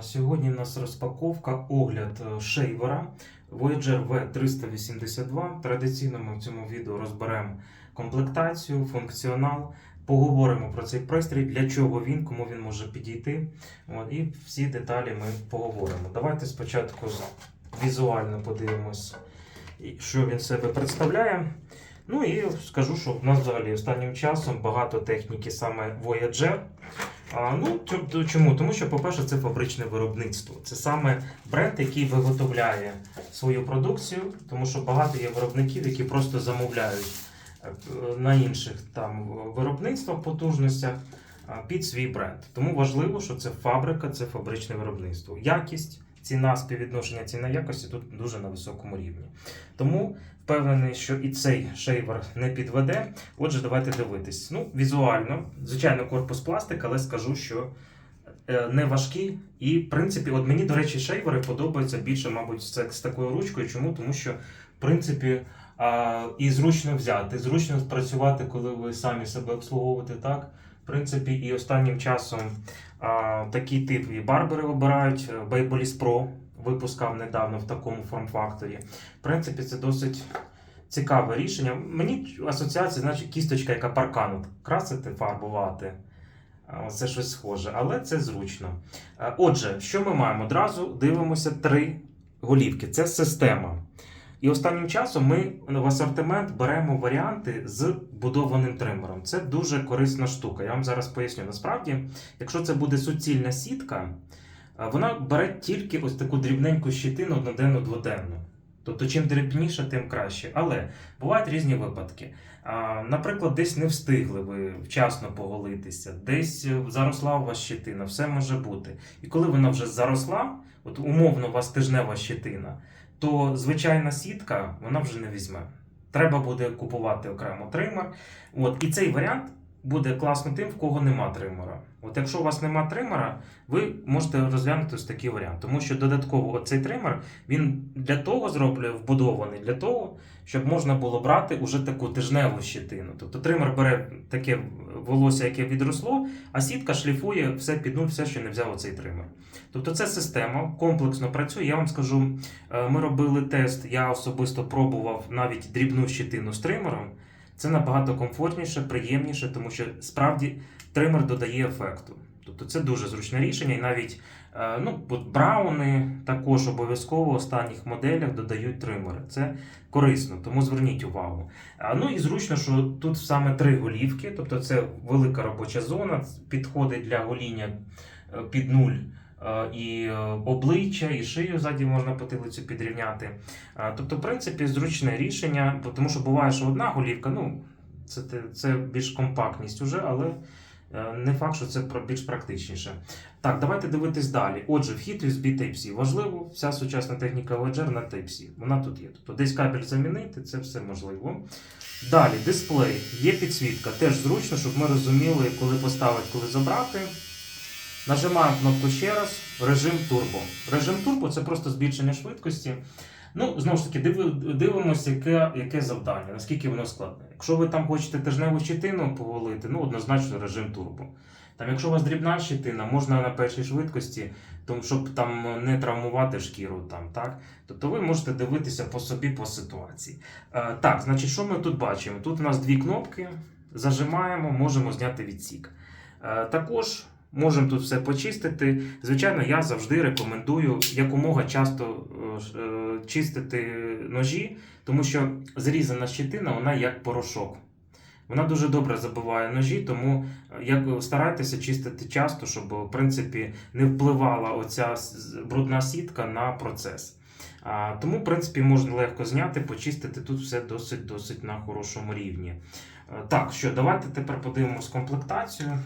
Сьогодні у нас розпаковка, огляд е, шейвера Voyager V382. Традиційно ми в цьому відео розберемо комплектацію, функціонал, поговоримо про цей пристрій, для чого він, кому він може підійти. От, і всі деталі ми поговоримо. Давайте спочатку візуально подивимось, що він себе представляє. Ну і скажу, що в нас взагалі останнім часом багато техніки саме Voyager. Ну, чому? Тому що, по-перше, це фабричне виробництво. Це саме бренд, який виготовляє свою продукцію, тому що багато є виробників, які просто замовляють е, на інших там виробництвах, потужностях під свій бренд. Тому важливо, що це фабрика, це фабричне виробництво. Якість, ціна, співвідношення ціна якості тут дуже на високому рівні. Тому впевнений, що і цей шейвер не підведе. Отже, давайте дивитись. Ну, візуально, звичайно, корпус пластик, але скажу, що е, не важкий. І, в принципі, от мені, до речі, шейвери подобаються більше, мабуть, з такою ручкою. Чому? Тому що, в принципі, і зручно взяти, зручно працювати, коли ви самі себе обслуговуєте, так? В принципі, і останнім часом а, тип і барбери обирають. Е, Babyliss Pro випускав недавно в такому форм-факторі. В принципі, це досить цікаве рішення. Мені асоціація, значить, кісточка, яка паркан красити, фарбувати. Це щось схоже, але це зручно. Отже, що ми маємо? Одразу дивимося три голівки. Це система. І останнім часом ми в асортимент беремо варіанти з будованим тримером. Це дуже корисна штука. Я вам зараз поясню. Насправді, якщо це буде суцільна сітка, вона бере тільки ось таку дрібненьку щитину одноденну дводенну. Тобто, чим дрібніше, тим краще. Але бувають різні випадки. Наприклад, десь не встигли ви вчасно поголитися, десь заросла у вас щитина, все може бути. І коли вона вже заросла, от умовно у вас тижнева щитина, то звичайна сітка вона вже не візьме. Треба буде купувати окремо тример. От, і цей варіант буде класно тим, в кого нема тримера. От якщо у вас нема тримера, ви можете розглянути ось такий варіант, тому що додатково цей тример він для того зроблює вбудований, для того, щоб можна було брати уже таку тижневу щитину. Тобто тример бере таке волосся, яке відросло, а сітка шліфує все під нуль, все, що не взяв оцей тример. Тобто це система комплексно працює. Я вам скажу, е, ми робили тест, я особисто пробував навіть дрібну щитину з тримером. Це набагато комфортніше, приємніше, тому що справді тример додає ефекту. Тобто це дуже зручне рішення, і навіть е, ну, брауни також обов'язково в останніх моделях додають тримери. Це корисно, тому зверніть увагу. Ну і зручно, що тут саме три голівки, тобто це велика робоча зона, підходить для гоління е, під нуль. Е, І е, обличчя, і шию ззаді можна потилицю підрівняти. Тобто, в принципі, зручне рішення, тому що буває, що одна голівка, ну, це, це більш компактність уже, але е, не факт, що це більш практичніше. Так, давайте дивитись далі. Отже, вхід USB Type-C. Важливо, вся сучасна техніка Voyager на Type-C. Вона тут є. Тобто десь кабель замінити, це все можливо. Далі, дисплей, є підсвітка. Теж зручно, щоб ми розуміли, коли поставити, коли забрати. Нажимаємо кнопку ще раз, режим турбо. Режим турбо це просто збільшення швидкості. Ну, знову ж таки, дивимося, яке, яке завдання, наскільки воно складне. Якщо ви там хочете тижневу щитину повалити, ну однозначно режим турбо. Там, якщо у вас дрібна щитина, можна на першій швидкості, тому щоб там не травмувати шкіру, там, так? Тобто ви можете дивитися по собі по ситуації. Е, так, значить, що ми тут бачимо? Тут у нас дві кнопки, зажимаємо, можемо зняти відсік. Е, також можемо тут все почистити. Звичайно, я завжди рекомендую якомога часто е, е, чистити ножі, тому що зрізана щитина, вона як порошок. Вона дуже добре забиває ножі, тому е, як старайтеся чистити часто, щоб в принципі не впливала оця брудна сітка на процес. А, тому, в принципі, можна легко зняти, почистити тут все досить досить на хорошому рівні. Так, що, давайте тепер подивимось комплектацію.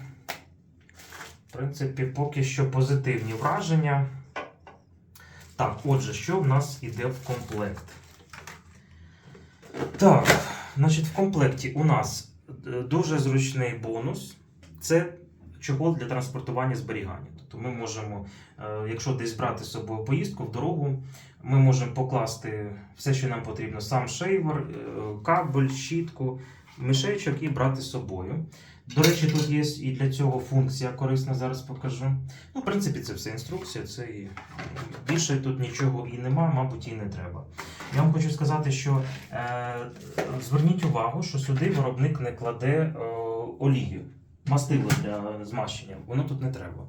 В принципі, поки що позитивні враження. Так, отже, що в нас іде в комплект? Так, значить, в комплекті у нас е, дуже зручний бонус. Це чохол для транспортування зберігання. Тобто ми можемо, е, якщо десь брати з собою поїздку в дорогу, ми можемо покласти все, що нам потрібно: сам шейвер, е, кабель, щітку, мішечок і брати з собою. До речі, тут є і для цього функція корисна, зараз покажу. Ну, в принципі, це все інструкція, це і більше тут нічого і нема, мабуть, і не треба. Я вам хочу сказати, що е, зверніть увагу, що сюди виробник не кладе е, олію, мастило для змащення. Воно тут не треба.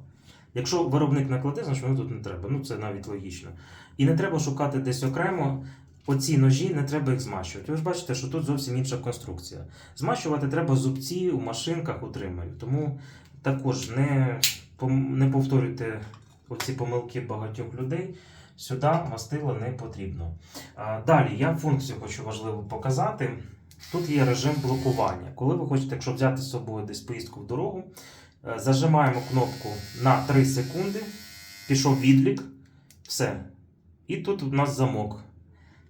Якщо виробник не кладе, значить воно тут не треба. Ну це навіть логічно. І не треба шукати десь окремо. Оці ножі не треба їх змащувати. Ви ж бачите, що тут зовсім інша конструкція. Змащувати треба зубці у машинках утримаю. Тому також не, не повторюйте оці помилки багатьох людей. Сюди мастило не потрібно. Далі я функцію хочу важливо показати. Тут є режим блокування. Коли ви хочете, якщо взяти з собою десь поїздку в дорогу, е, зажимаємо кнопку на 3 секунди, пішов відлік, все. І тут у нас замок.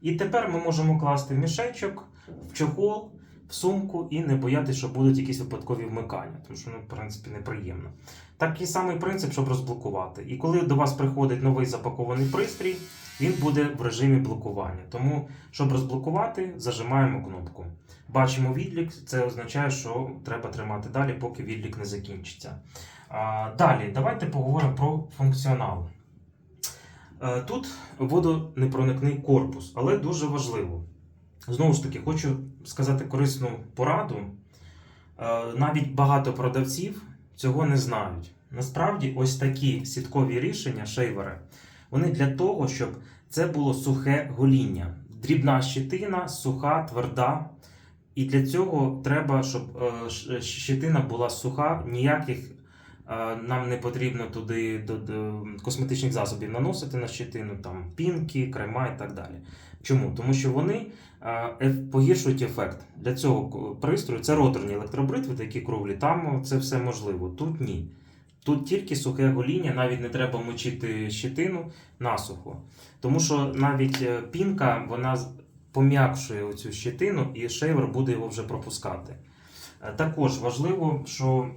І тепер ми можемо класти в мішечок, в чохол, в сумку і не боятися, що будуть якісь випадкові вмикання, тому що, ну, в принципі, неприємно. Такий самий принцип, щоб розблокувати. І коли до вас приходить новий запакований пристрій, він буде в режимі блокування. Тому, щоб розблокувати, зажимаємо кнопку. Бачимо відлік, це означає, що треба тримати далі, поки відлік не закінчиться. А, далі, давайте поговоримо про функціонал. Е, Тут водонепроникний корпус, але дуже важливо. Знову ж таки, хочу сказати корисну пораду. Е, Навіть багато продавців цього не знають. Насправді, ось такі сіткові рішення, шейвери, вони для того, щоб це було сухе гоління. Дрібна щитина, суха, тверда. І для цього треба, щоб е, щитина була суха, ніяких нам не потрібно туди до, до косметичних засобів наносити на щитину, там пінки, крема і так далі. Чому? Тому що вони е, погіршують ефект. Для цього пристрою це роторні електробритви, такі круглі, там це все можливо. Тут ні. Тут тільки сухе гоління, навіть не треба мочити щитину насухо. Тому що навіть е, пінка вона пом'якшує оцю щитину, і шейвер буде його вже пропускати. Е, Також важливо, що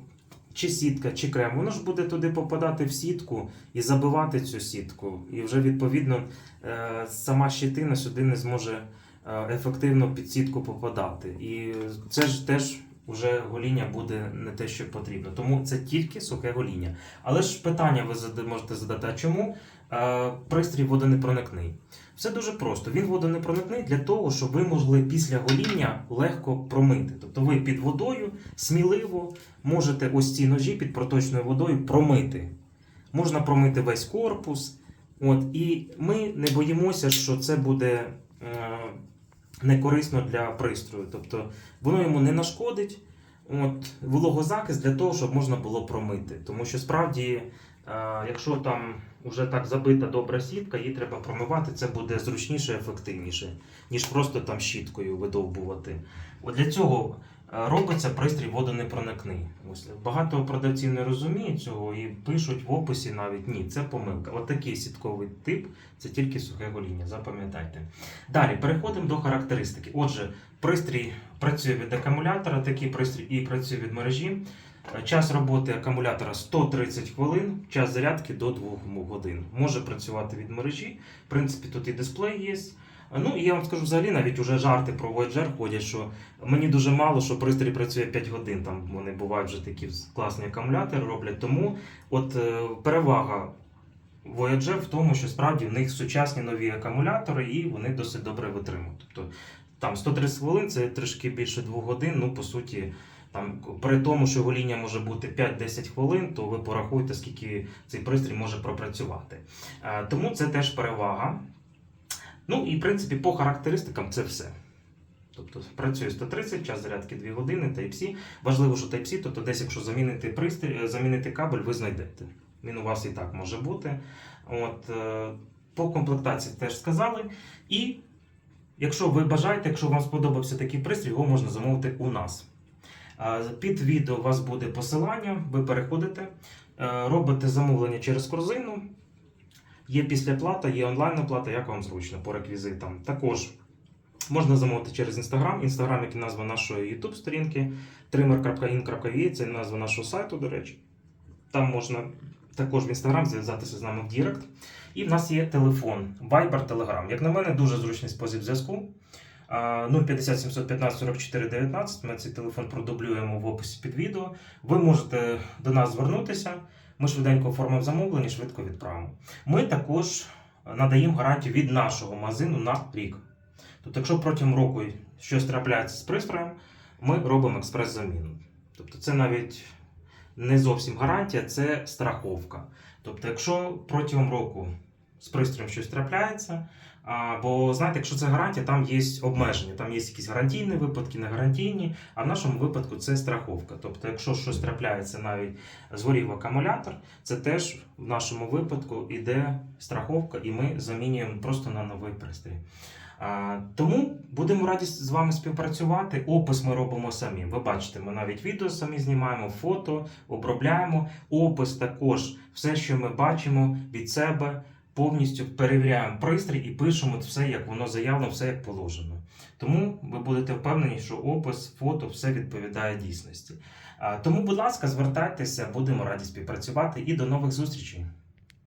чи сітка, чи крем, воно ж буде туди попадати в сітку і забивати цю сітку. І вже відповідно е, сама щитина сюди не зможе е, ефективно під сітку попадати. І це ж теж вже гоління буде не те, що потрібно. Тому це тільки сухе гоління. Але ж питання ви можете задати, а чому е, пристрій водонепроникний? Все дуже просто. Він водонепроникний для того, щоб ви могли після гоління легко промити. Тобто ви під водою сміливо можете ось ці ножі під проточною водою промити. Можна промити весь корпус. От, і ми не боїмося, що це буде е, некорисно для пристрою. Тобто воно йому не нашкодить. От, вологозахист для того, щоб можна було промити. Тому що справді, якщо там вже так забита добра сітка, її треба промивати, це буде зручніше, ефективніше, ніж просто там щіткою видовбувати. От для цього е, робиться пристрій водонепроникний. Багато продавців не розуміють цього і пишуть в описі навіть ні, це помилка. От такий сітковий тип це тільки сухе гоління, запам'ятайте. Далі переходимо до характеристики. Отже, пристрій працює від акумулятора, такий пристрій і працює від мережі. Час роботи акумулятора 130 хвилин, час зарядки до 2 годин. Може працювати від мережі. В принципі, тут і дисплей є. Ну і я вам скажу взагалі, навіть уже жарти про Voyager ходять, що мені дуже мало, що пристрій працює 5 годин. Там вони бувають вже такі класні акумулятори роблять. Тому от е, перевага Voyager в тому, що справді в них сучасні нові акумулятори і вони досить добре витримують. Тобто там 130 хвилин це трішки більше 2 годин. Ну, по суті, там при тому, що гоління може бути 5-10 хвилин, то ви порахуйте, скільки цей пристрій може пропрацювати. Е, Тому це теж перевага. Ну і в принципі по характеристикам це все. Тобто працює 130, час зарядки 2 години, Type-C. Важливо, що Type-C, тобто десь, якщо замінити пристрій, е, замінити кабель, ви знайдете. Він у вас і так може бути. От, е, по комплектації теж сказали. І якщо ви бажаєте, якщо вам сподобався такий пристрій, його можна замовити у нас. Під відео у вас буде посилання, ви переходите, е, робите замовлення через корзину. Є післяплата, є онлайн оплата, як вам зручно по реквізитам. Також можна замовити через Instagram. Instagram, як назва нашої YouTube сторінки, trimmer.in.ua, це назва нашого сайту, до речі. Там можна також в Instagram зв'язатися з нами в Дірект. І в нас є телефон, Viber, Telegram. Як на мене, дуже зручний спосіб зв'язку. А, 050 715 44 19. Ми цей телефон продублюємо в описі під відео. Ви можете до нас звернутися. Ми швиденько оформимо замовлення, швидко відправимо. Ми також надаємо гарантію від нашого магазину на рік. Тобто, якщо протягом року щось трапляється з пристроєм, ми робимо експрес-заміну. Тобто, це навіть не зовсім гарантія, це страховка. Тобто, якщо протягом року з пристроєм щось трапляється, а, бо знаєте, якщо це гарантія, там є обмеження, там є якісь гарантійні випадки, не гарантійні, а в нашому випадку це страховка. Тобто, якщо щось трапляється, навіть згорів акумулятор, це теж в нашому випадку іде страховка, і ми замінюємо просто на новий пристрій. А, тому будемо раді з вами співпрацювати. Опис ми робимо самі. Ви бачите, ми навіть відео самі знімаємо, фото, обробляємо. Опис також, все, що ми бачимо від себе, повністю перевіряємо пристрій і пишемо все, як воно заявлено, все як положено. Тому ви будете впевнені, що опис, фото, все відповідає дійсності. Тому, будь ласка, звертайтеся, будемо раді співпрацювати і до нових зустрічей.